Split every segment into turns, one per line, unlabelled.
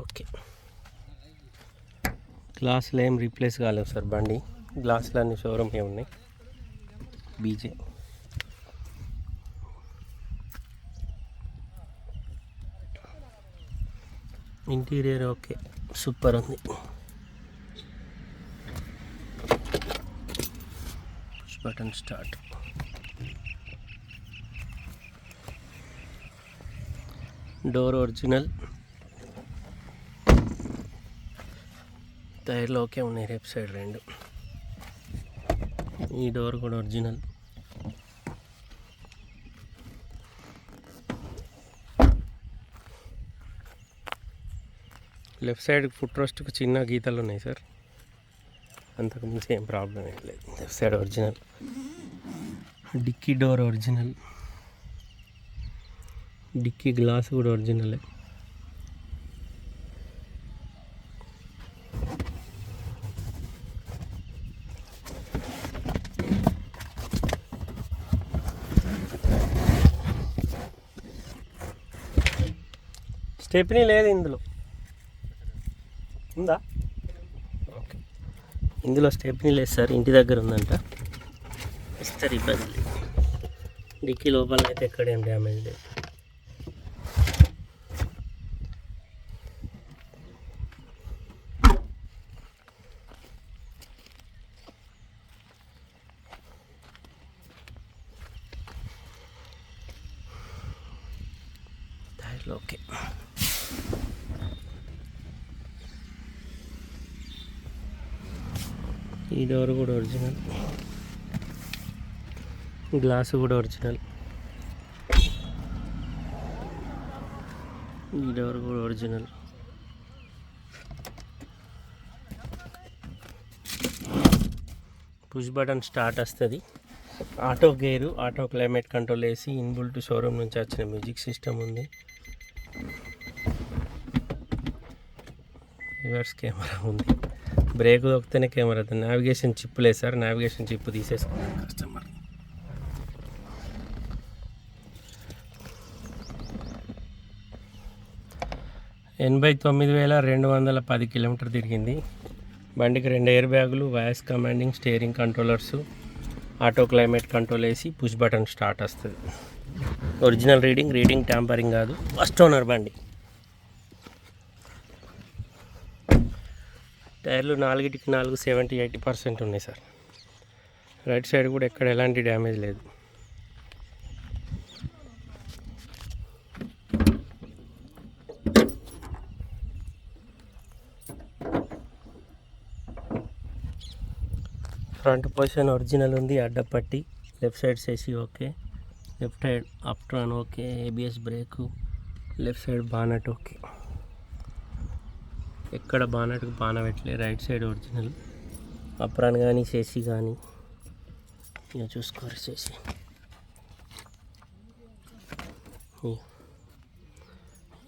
Okay. గ్లాసులు ఏం replace కాలేవు sir బండి. గ్లాసులు అన్ని షోరూమ్ ఏ ఉన్నాయి. బీజే ఇంటీరియర్ ఓకే. సూపర్ ఉంది. బటన్ స్టార్ట్ డోర్ ఒరిజినల్ టైర్లు ఓకే ఉన్నాయి రేపు సైడ్ రెండు. ఈ డోర్ కూడా ఒరిజినల్ లెఫ్ట్ సైడ్ ఫుట్ రోస్ట్కి చిన్న గీతలు ఉన్నాయి సార్ అంతకు ఏం ప్రాబ్లం ఏం లేదు. Left side original. Dicky door original. Dicky glass కూడా ఒరిజినలే స్టెప్నీ లేదు ఇందులో. ఉందా? ఇందులో స్టెప్ని లేదు సార్ ఇంటి దగ్గర ఉందంట. ఇస్తారు ఇబ్బంది లేదు. డిక్కీ లోపల అయితే ఎక్కడేం డ్యామేజ్ లేదు. ఓకే ఈ డోర్ కూడా ఒరిజినల్ గ్లాస్ కూడా ఒరిజినల్ ఈ డోర్ కూడా ఒరిజినల్ పుష్ బటన్ స్టార్ట్ వస్తుంది. Auto gear auto climate control వేసి ఇన్బుల్ట్ షోరూమ్ నుంచి వచ్చిన మ్యూజిక్ సిస్టమ్ ఉంది. రివర్స్ కెమెరా ఉంది. బ్రేక్ దొక్కితేనే కెమెరా నావిగేషన్ చిప్ లేదు సార్. నావిగేషన్ చిప్ తీసేసుకున్నాను కస్టమర్. ఎనభై తొమ్మిది వేల రెండు వందల పది కిలోమీటర్ తిరిగింది. బండికి రెండు ఎయిర్ బ్యాగులు voice commanding steering controllers auto climate control వేసి పుష్ బటన్ స్టార్ట్ వస్తుంది. ఒరిజినల్ రీడింగ్ రీడింగ్ ట్యాంపరింగ్ కాదు. ఫస్ట్ ఓనర్ బండి. టైర్లు నాలుగిటికి నాలుగు సెవెంటీ ఎయిటీ పర్సెంట్ ఉన్నాయి సార్. రైట్ సైడ్ కూడా ఎక్కడ ఎలాంటి డ్యామేజ్ లేదు. ఫ్రంట్ పొజిషన్ ఒరిజినల్ ఉంది అడ్డపట్టి. లెఫ్ట్ సైడ్ చేసి okay. Left side up turn okay ABS brake. Left side bonnet okay. ఎక్కడ బానట్కి బాణ పెట్టలే రైట్ సైడ్ ఒరిజినల్. అప్రాన్ కానీ చేసి కానీ ఇక చూసుకోరు చేసి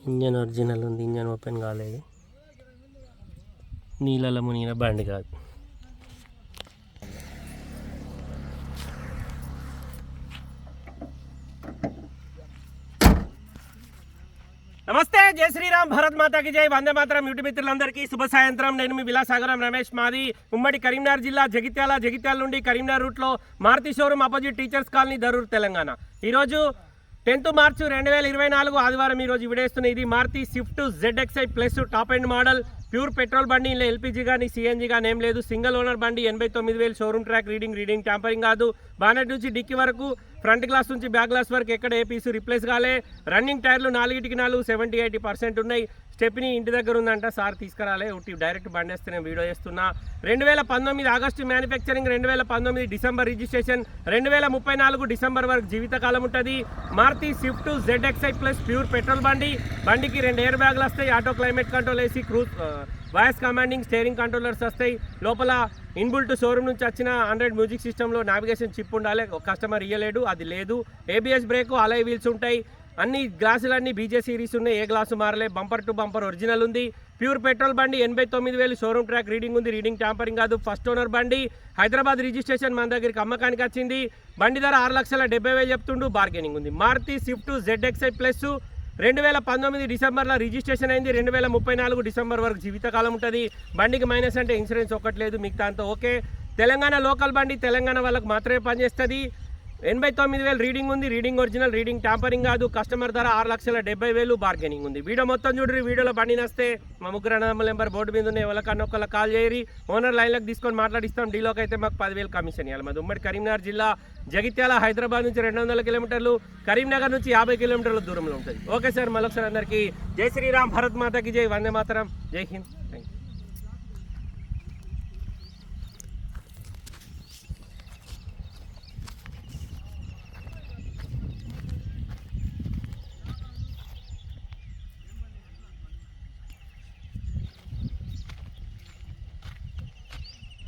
ఇంజన్ ఒరిజినల్ ఉంది ఇంజన్ ఓపెన్ కాలేదు. నీళ్ళలో మునిగిన బండి కాదు. నమస్తే జై శ్రీరామ్ భరత్ మాతాకి జై. వందే మాత్రం యూటి మిత్రులందరికీ శుభ సాయంత్రం. నేను మీ విలాసాగరం రమేష్ మాది. ఉమ్మడి కరీంనగర్ జిల్లా జగిత్యాల జగిత్యాల నుండి కరీంనగర్ రూట్లో Maruti showroom opposite teachers colony Darur Telangana. ఈరోజు టెన్త్ మార్చి రెండు వేల ఇరవై నాలుగు ఆదివారం ఈరోజు విడేస్తున్న ఇది Maruti Swift ZXI plus top end model pure petrol బండి ఇలా ఎల్పీజీ కానీ సిఎన్జీ కానీ ఏం లేదు. సింగిల్ ఓనర్ బండి ఎనభై తొమ్మిది వేలు showroom track reading reading tampering కాదు. బానెట్ నుంచి డిక్కీ వరకు ఫ్రంట్ గ్లాస్ నుంచి బ్యాక్ గ్లాస్ వరకు ఎక్కడ ఏ పీసు రిప్లేస్ కాలే. రన్నింగ్ టైర్లు నాలుగిటికి నాలుగు సెవెంటీ ఎయిటీ పర్సెంట్ ఉన్నాయి. స్టెప్ని ఇంటి దగ్గర ఉందంట. సార్ తీసుకురాలే. ఒకటి డైరెక్ట్ బండి వేస్తే నేను వీడియో చేస్తున్నా. రెండు వేల పంతొమ్మిది ఆగస్టు మ్యానుఫ్యాక్చరింగ్ రెండు వేల పంతొమ్మిది డిసెంబర్ రిజిస్ట్రేషన్ రెండు వేల ముప్పై నాలుగు డిసెంబర్ వరకు జీవితకాలం ఉంటుంది. Maruti Swift ZXI plus pure petrol బండి. బండికి రెండు ఎయిర్ బ్యాగులు వస్తాయి. ఆటో క్లైమేట్ కంట్రోల్ వేసి cruise voice commanding steering controllers వస్తాయి. లోపల ఇన్బుల్ట్ షోరూమ్ నుంచి వచ్చిన హండ్రెడ్ మ్యూజిక్ సిస్టంలో నావిగేషన్ చిప్ ఉండాలి. ఒక కస్టమర్ ఇయ్యలేడు అది లేదు. ఏబిఎస్ బ్రేక్ అలై వీల్స్ ఉంటాయి. అన్ని గ్లాసులన్నీ బీజే సిరీస్ ఉన్నాయి. ఏ గ్లాసు మారలే. బంపర్ టు బంపర్ ఒరిజినల్ ఉంది. ప్యూర్ పెట్రోల్ బండి ఎనభై తొమ్మిది వేలు షోరూమ్ ట్రాక్ రీడింగ్ ఉంది. రీడింగ్ ట్యాంపరింగ్ కాదు. ఫస్ట్ ఓనర్ బండి. హైదరాబాద్ రిజిస్ట్రేషన్ మన దగ్గరికి అమ్మకానికి వచ్చింది. బండి ధర ఆరు లక్షల డెబ్బై వేలు చెప్తుండు. బార్గెనింగ్ ఉంది. మారుతి స్విఫ్ట్ జెడ్ఎక్స్ఐ ప్లస్ రెండు వేల పంతొమ్మిది డిసెంబర్లో రిజిస్ట్రేషన్ అయింది. రెండు వేల ముప్పై నాలుగు డిసెంబర్ వరకు జీవితకాలం ఉంటుంది. బండికి మైనస్ అంటే ఇన్సూరెన్స్ ఒకటి లేదు. మిగతా అంతా ఓకే. తెలంగాణ లోకల్ బండి తెలంగాణ వాళ్ళకి మాత్రమే పనిచేస్తుంది. ఎనభై తొమ్మిది వేలు రీడింగ్ ఉంది రీడింగ్ ఒరిజినల్ రీడింగ్ ట్యాంపరింగ్ కాదు. కస్టమర్ ధర ఆరు లక్షల డెబ్బై వేలు బార్గెనింగ్ ఉంది. వీడియో మొత్తం చూడరి వీడియోలో బండి నస్తే. మా ముగ్గురు అన్నదమ్ముల నెంబర్ బోర్డు మీద ఉన్నాయి. ఎవరికన్నా ఒకళ్ళ కాల్ చేయరి. ఓనర్ లైన్లకు తీసుకొని మాట్లాడిస్తాం. డీలోకి అయితే మాకు పదివేలు కమిషన్ ఇవ్వాలి. మాది ఉమ్మడి కరీంనగర్ జిల్లా జగిత్యాల హైదరాబాద్ నుంచి రెండు వందల కిలోమీటర్లు కరీంనగర్ నుంచి యాభై కిలోమీటర్ల దూరంలో ఉంటుంది. ఓకే సార్ మరొకసారి అందరికీ జై శ్రీరామ్ భరత్ మాతకి జై. వందే మాతరం. జై హింద్.